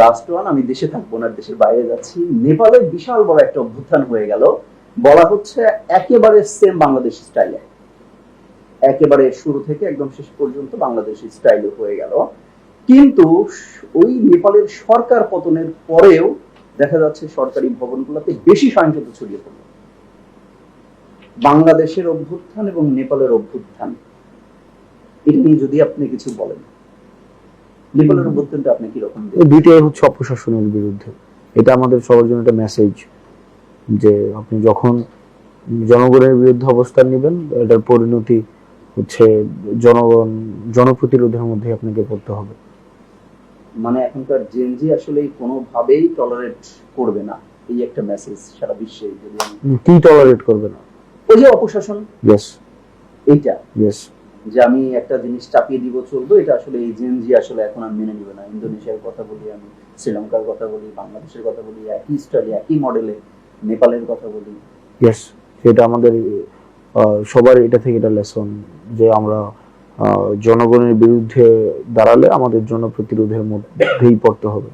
Last one আমি দেশে থাকব না, দেশের বাইরে যাচ্ছি। নেপালে বিশাল বড় একটা অভ্যুত্থান হয়ে গেল। বলা হচ্ছে একেবারে সেম বাংলাদেশ স্টাইলে একেবারে শুরু থেকে একদম শেষ পর্যন্ত বাংলাদেশ স্টাইলে হয়ে গেল। কিন্তু ওই নেপালের সরকার পতনের পরেও দেখা যাচ্ছে সরকারি ভবনগুলোতে বেশি সহিংসতা ছড়িয়ে পড়ল। বাংলাদেশের অভ্যুত্থান এবং নেপালের অভ্যুত্থান, এটা নিয়ে যদি আপনি কিছু বলেন। আপনি? দুইটাই হচ্ছে অপশাসনের বিরুদ্ধে। এটা আমাদের সবার জন্য একটা মেসেজ যে আপনি যখন জনগণের বিরুদ্ধে অবস্থান নেবেন এটার পরিণতি হচ্ছে জনগণ জনপ্রতিরোধের মধ্যে আপনাকে পড়তে হবে। মানে এখনকার জেনজি আসলে কোনোভাবেই টলারেট করবে না এই একটা মেসেজ সারা বিশ্বে। যদি কি টলারেট করবে না? ওই যে অপশাসন? ইয়েস এইটা? ইয়েস যে আমি একটা জিনিস চাপিয়ে দিব চলবো, এটা আসলে এই জেনজি আসলে এখন আর মেনে নিবে না। ইন্দোনেশিয়ার কথা বলি আমি, শ্রীলঙ্কার কথা বলি, বাংলাদেশের কথা বলি, একই স্টাইলে একই মডেলে নেপালের কথা বলি। ইয়েস সেটা আমাদের সবার এটা থেকে এটা লেসন যে আমরা জনগণের বিরুদ্ধে দাঁড়ালে আমাদের জনপ্রতিরোধের মধ্যেই পড়তে হবে।